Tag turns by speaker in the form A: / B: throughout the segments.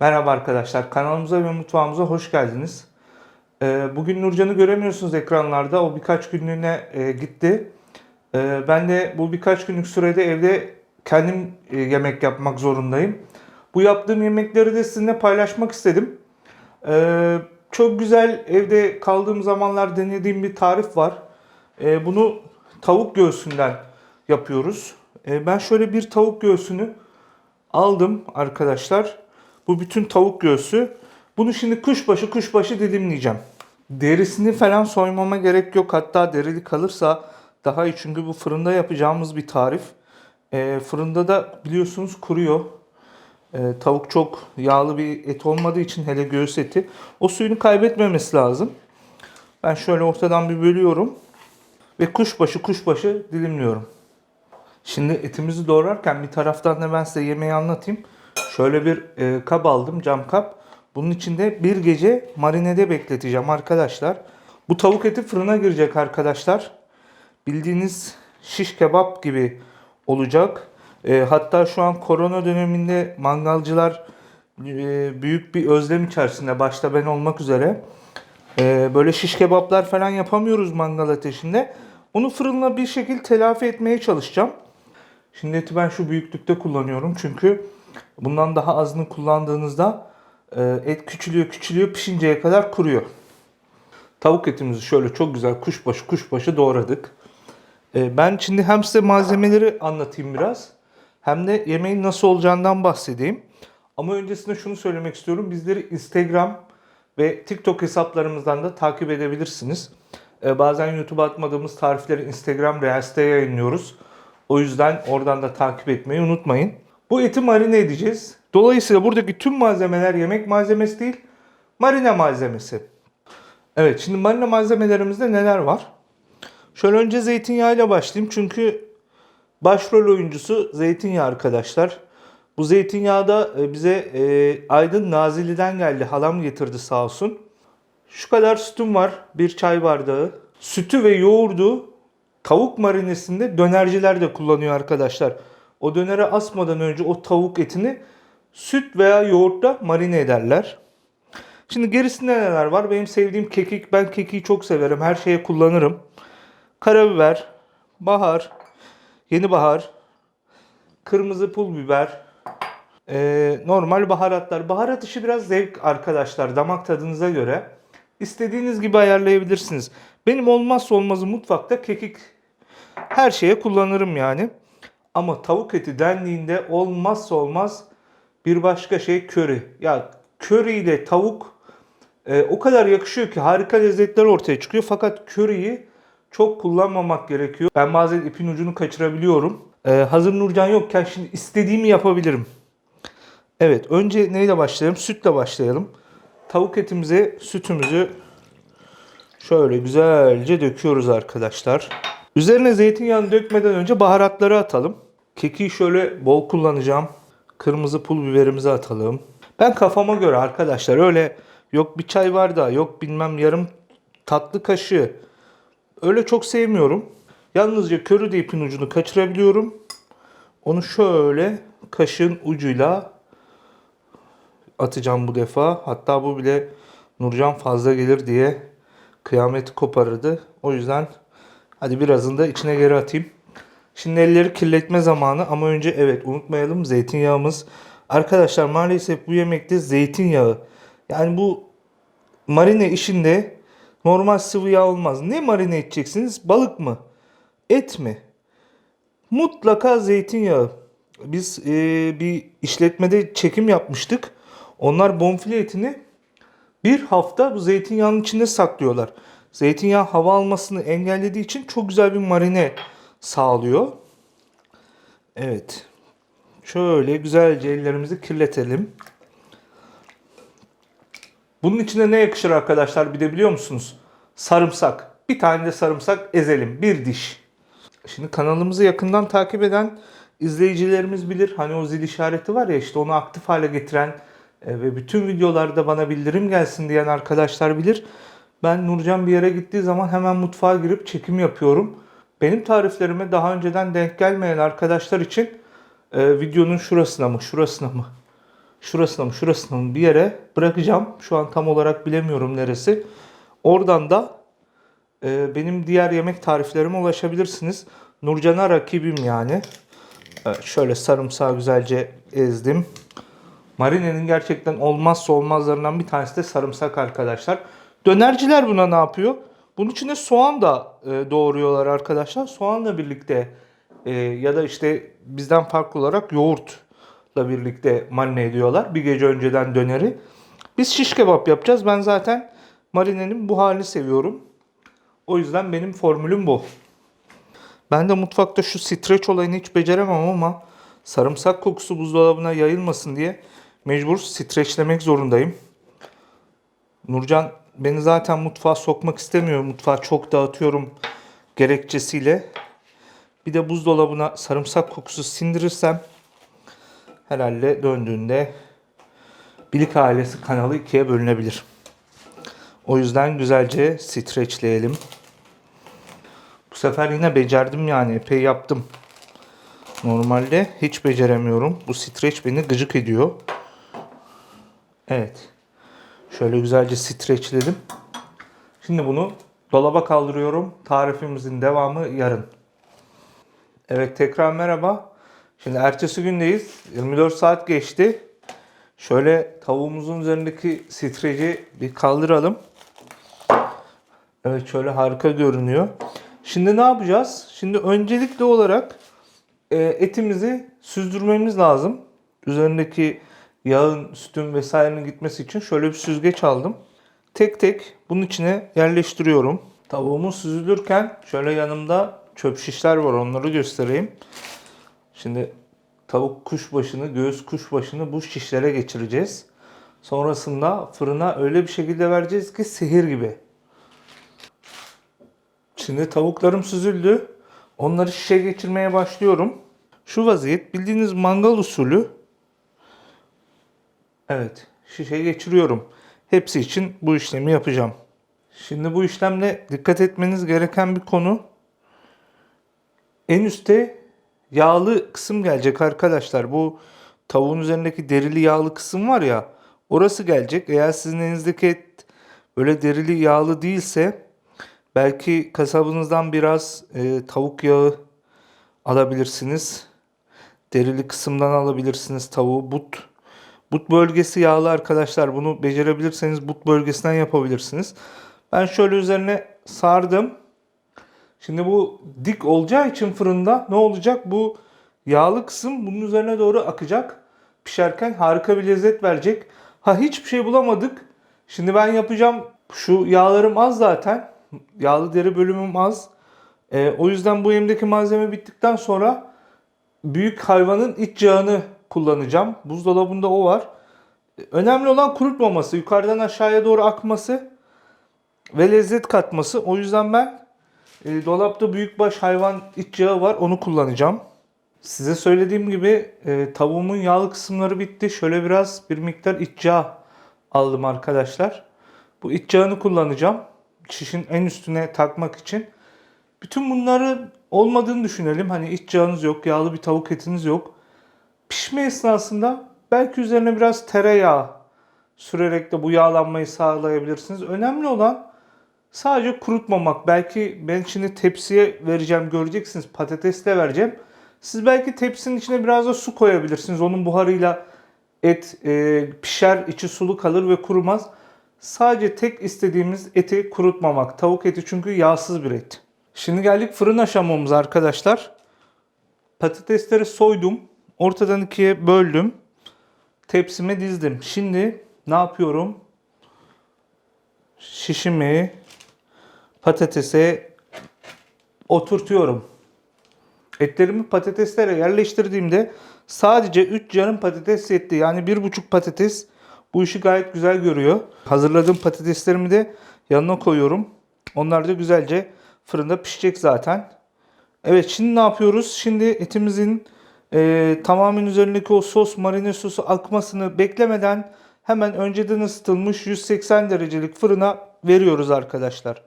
A: Merhaba arkadaşlar, kanalımıza ve mutfağımıza hoş geldiniz. Ee, Bugün Nurcan'ı göremiyorsunuz ekranlarda, o birkaç günlüğüne e, gitti. Ee, Ben de bu birkaç günlük sürede evde kendim e, yemek yapmak zorundayım. Bu yaptığım yemekleri de sizinle paylaşmak istedim. Ee, Çok güzel evde kaldığım zamanlar denediğim bir tarif var. Bunu tavuk göğsünden yapıyoruz. Ben şöyle bir tavuk göğsünü aldım arkadaşlar. Bu bütün tavuk göğsü. Bunu şimdi kuşbaşı kuşbaşı dilimleyeceğim. Derisini falan soymama gerek yok. Hatta derili kalırsa daha iyi. Çünkü bu fırında yapacağımız bir tarif. Ee, fırında da biliyorsunuz kuruyor. Ee, tavuk çok yağlı bir et olmadığı için hele göğüs eti. O suyunu kaybetmemesi lazım. Ben şöyle ortadan bir bölüyorum. Ve kuşbaşı kuşbaşı dilimliyorum. Şimdi etimizi doğrarken bir taraftan da ben size yemeği anlatayım. Şöyle bir e, kap aldım, cam kap. Bunun içinde bir gece marinede bekleteceğim arkadaşlar. Bu tavuk eti fırına girecek arkadaşlar. Bildiğiniz şiş kebap gibi olacak. E, hatta şu an korona döneminde mangalcılar e, büyük bir özlem içerisinde. Başta ben olmak üzere. E, böyle şiş kebaplar falan yapamıyoruz mangal ateşinde. Onu fırınla bir şekilde telafi etmeye çalışacağım. Şimdi eti ben şu büyüklükte kullanıyorum çünkü bundan daha azını kullandığınızda e, et küçülüyor küçülüyor pişinceye kadar kuruyor. Tavuk etimizi şöyle çok güzel kuşbaşı kuşbaşı doğradık. E, Ben şimdi hem size malzemeleri anlatayım biraz hem de yemeğin nasıl olacağından bahsedeyim. Ama öncesinde şunu söylemek istiyorum. Bizleri Instagram ve TikTok hesaplarımızdan da takip edebilirsiniz. E, Bazen YouTube'a atmadığımız tarifleri Instagram Reels'te yayınlıyoruz. O yüzden oradan da takip etmeyi unutmayın. Bu eti marine edeceğiz. Dolayısıyla buradaki tüm malzemeler yemek malzemesi değil, marine malzemesi. Evet, şimdi marine malzemelerimizde neler var? Şöyle önce zeytinyağıyla başlayayım çünkü başrol oyuncusu zeytinyağı arkadaşlar. Bu zeytinyağı da e, bize e, Aydın Nazilli'den geldi. Halam getirdi sağ olsun. Şu kadar sütüm var. Bir çay bardağı. Sütü ve yoğurdu tavuk marinesinde dönerciler de kullanıyor arkadaşlar. O dönere asmadan önce o tavuk etini süt veya yoğurtla marine ederler. Şimdi gerisinde neler var? Benim sevdiğim kekik. Ben kekiği çok severim. Her şeye kullanırım. Karabiber, bahar, yeni bahar, kırmızı pul biber, ee, normal baharatlar. Baharat işi biraz zevk arkadaşlar. Damak tadınıza göre. İstediğiniz gibi ayarlayabilirsiniz. Benim olmazsa olmazı mutfakta kekik. Her şeye kullanırım yani. Ama tavuk eti dendiğinde olmazsa olmaz bir başka şey köri. Ya köri ile tavuk e, o kadar yakışıyor ki harika lezzetler ortaya çıkıyor. Fakat köriyi çok kullanmamak gerekiyor. Ben bazen ipin ucunu kaçırabiliyorum. E, hazır Nurcan yokken şimdi istediğimi yapabilirim. Evet, önce neyle başlayalım? Sütle başlayalım. Tavuk etimize sütümüzü şöyle güzelce döküyoruz arkadaşlar. Üzerine zeytinyağını dökmeden önce baharatları atalım. Kekiği şöyle bol kullanacağım. Kırmızı pul biberimizi atalım. Ben kafama göre arkadaşlar öyle yok bir çay bardağı yok bilmem yarım tatlı kaşığı. Öyle çok sevmiyorum. Yalnızca körü de ipin ucunu kaçırabiliyorum. Onu şöyle kaşığın ucuyla atacağım bu defa. Hatta bu bile Nurcan fazla gelir diye kıyameti koparırdı. O yüzden hadi birazını da içine geri atayım. Şimdi elleri kirletme zamanı ama önce evet unutmayalım zeytinyağımız. Arkadaşlar maalesef bu yemekte zeytinyağı. Yani bu marine işinde normal sıvı yağ olmaz. Ne marine edeceksiniz? Balık mı? Et mi? Mutlaka zeytinyağı. Biz e, bir işletmede çekim yapmıştık. Onlar bonfile etini bir hafta bu zeytinyağının içinde saklıyorlar. Zeytinyağı hava almasını engellediği için çok güzel bir marine sağlıyor. Evet. Şöyle güzelce ellerimizi kirletelim. Bunun içine ne yakışır arkadaşlar bir de biliyor musunuz? Sarımsak. Bir tane de sarımsak ezelim. Bir diş. Şimdi kanalımızı yakından takip eden izleyicilerimiz bilir. Hani o zil işareti var ya işte onu aktif hale getiren e, ve bütün videolarda bana bildirim gelsin diyen arkadaşlar bilir. Ben Nurcan bir yere gittiği zaman hemen mutfağa girip çekim yapıyorum. Benim tariflerime daha önceden denk gelmeyen arkadaşlar için e, videonun şurasına mı şurasına mı şurasına mı şurasına mı bir yere bırakacağım. Şu an tam olarak bilemiyorum neresi. Oradan da e, benim diğer yemek tariflerime ulaşabilirsiniz. Nurcan'a rakibim yani. Evet, şöyle sarımsağı güzelce ezdim. Marinenin gerçekten olmazsa olmazlarından bir tanesi de sarımsak arkadaşlar. Dönerciler buna ne yapıyor? Bunun içine soğan da e, doğruyorlar arkadaşlar. Soğanla birlikte e, ya da işte bizden farklı olarak yoğurtla birlikte marine ediyorlar. Bir gece önceden döneri. Biz şiş kebap yapacağız. Ben zaten marinenin bu halini seviyorum. O yüzden benim formülüm bu. Ben de mutfakta şu streç olayını hiç beceremem ama sarımsak kokusu buzdolabına yayılmasın diye mecbur streçlemek zorundayım. Nurcan beni zaten mutfağa sokmak istemiyor. Mutfağı çok dağıtıyorum gerekçesiyle. Bir de buzdolabına sarımsak kokusu sindirirsem herhalde döndüğünde Bilik ailesi kanalı ikiye bölünebilir. O yüzden güzelce streçleyelim. Bu sefer yine becerdim yani epey yaptım. Normalde hiç beceremiyorum. Bu streç beni gıcık ediyor. Evet. Şöyle güzelce streçledim. Şimdi bunu dolaba kaldırıyorum. Tarifimizin devamı yarın. Evet tekrar merhaba. Şimdi ertesi gündeyiz. 24 saat geçti. Şöyle tavuğumuzun üzerindeki streci bir kaldıralım. Evet şöyle harika görünüyor. Şimdi ne yapacağız? Şimdi öncelikli olarak e, etimizi süzdürmemiz lazım. Üzerindeki yağın, sütün vesairenin gitmesi için şöyle bir süzgeç aldım. Tek tek bunun içine yerleştiriyorum. Tavuğumuz süzülürken şöyle yanımda çöp şişler var onları göstereyim. Şimdi tavuk kuşbaşını, göğüs kuşbaşını bu şişlere geçireceğiz. Sonrasında fırına öyle bir şekilde vereceğiz ki sihir gibi. Şimdi tavuklarım süzüldü. Onları şişe geçirmeye başlıyorum. Şu vaziyet bildiğiniz mangal usulü. Evet, şişe geçiriyorum. Hepsi için bu işlemi yapacağım. Şimdi bu işlemle dikkat etmeniz gereken bir konu. En üstte yağlı kısım gelecek arkadaşlar. Bu tavuğun üzerindeki derili yağlı kısım var ya. Orası gelecek. Eğer sizin elinizdeki et böyle derili yağlı değilse belki kasabınızdan biraz e, tavuk yağı alabilirsiniz. Derili kısımdan alabilirsiniz tavuğu. But but bölgesi yağlı arkadaşlar. Bunu becerebilirseniz but bölgesinden yapabilirsiniz. Ben şöyle üzerine sardım. Şimdi bu dik olacağı için fırında ne olacak? Bu yağlı kısım bunun üzerine doğru akacak. Pişerken harika bir lezzet verecek. Ha hiçbir şey bulamadık. Şimdi ben yapacağım. Şu yağlarım az zaten. Yağlı deri bölümüm az. Ee, o yüzden bu elimdeki malzeme bittikten sonra büyük hayvanın iç yağını kullanacağım. Buzdolabında o var. Önemli olan kurutmaması, yukarıdan aşağıya doğru akması ve lezzet katması. O yüzden ben e, dolapta büyükbaş hayvan iç yağı var. Onu kullanacağım. Size söylediğim gibi e, tavuğumun yağlı kısımları bitti. Şöyle biraz bir miktar iç yağ aldım arkadaşlar. Bu iç yağını kullanacağım. Şişin en üstüne takmak için. Bütün bunları olmadığını düşünelim. Hani iç yağınız yok, yağlı bir tavuk etiniz yok. Pişme esnasında belki üzerine biraz tereyağı sürerek de bu yağlanmayı sağlayabilirsiniz. Önemli olan Sadece kurutmamak. Belki ben şimdi tepsiye vereceğim göreceksiniz. Patatesle vereceğim. Siz belki tepsinin içine biraz da su koyabilirsiniz. Onun buharıyla et e, pişer, içi sulu kalır ve kurumaz. Sadece tek istediğimiz eti kurutmamak. Tavuk eti çünkü yağsız bir et. Şimdi geldik fırın aşamamıza arkadaşlar. Patatesleri soydum. Ortadan ikiye böldüm. Tepsime dizdim. Şimdi ne yapıyorum? Şişimi patatese oturtuyorum. Etlerimi patateslere yerleştirdiğimde sadece 3 yarım patates yetti. Yani 1,5 patates bu işi gayet güzel görüyor. Hazırladığım patateslerimi de yanına koyuyorum. Onlar da güzelce fırında pişecek zaten. Evet şimdi ne yapıyoruz? Şimdi etimizin e, tamamen üzerindeki o sos marine sosu akmasını beklemeden hemen önceden ısıtılmış 180 derecelik fırına veriyoruz arkadaşlar.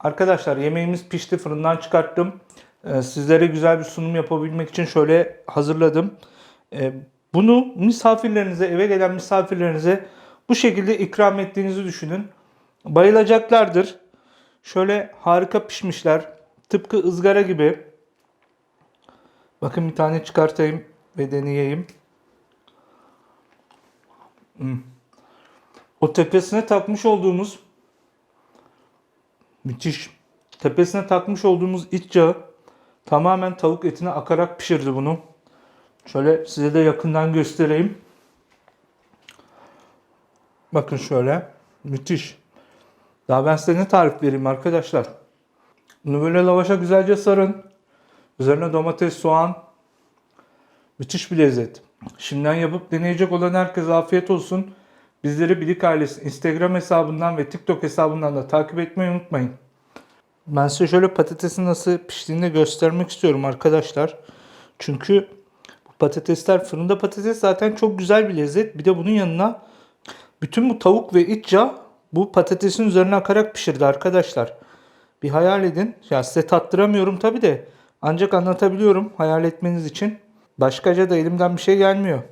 A: Arkadaşlar yemeğimiz pişti fırından çıkarttım. Ee, sizlere güzel bir sunum yapabilmek için şöyle hazırladım. Ee, Bunu misafirlerinize, eve gelen misafirlerinize bu şekilde ikram ettiğinizi düşünün. Bayılacaklardır. Şöyle harika pişmişler. Tıpkı ızgara gibi. Bakın bir tane çıkartayım ve deneyeyim. Hmm. O tepesine takmış olduğumuz müthiş. Tepesine takmış olduğumuz iç yağı tamamen tavuk etine akarak pişirdi bunu. Şöyle size de yakından göstereyim. Bakın şöyle. Müthiş. Daha ben size ne tarif vereyim arkadaşlar. Bunu böyle lavaşa güzelce sarın. Üzerine domates, soğan. Müthiş bir lezzet. Şimdiden yapıp deneyecek olan herkese afiyet olsun. Bizleri Bilik Ailesi Instagram hesabından ve TikTok hesabından da takip etmeyi unutmayın. Ben size şöyle patatesin nasıl piştiğini göstermek istiyorum arkadaşlar. Çünkü bu patatesler fırında patates zaten çok güzel bir lezzet. Bir de bunun yanına bütün bu tavuk ve iç yağ bu patatesin üzerine akarak pişirdi arkadaşlar. Bir hayal edin. Ya size tattıramıyorum tabi de. Ancak anlatabiliyorum hayal etmeniz için. Başkaca da elimden bir şey gelmiyor.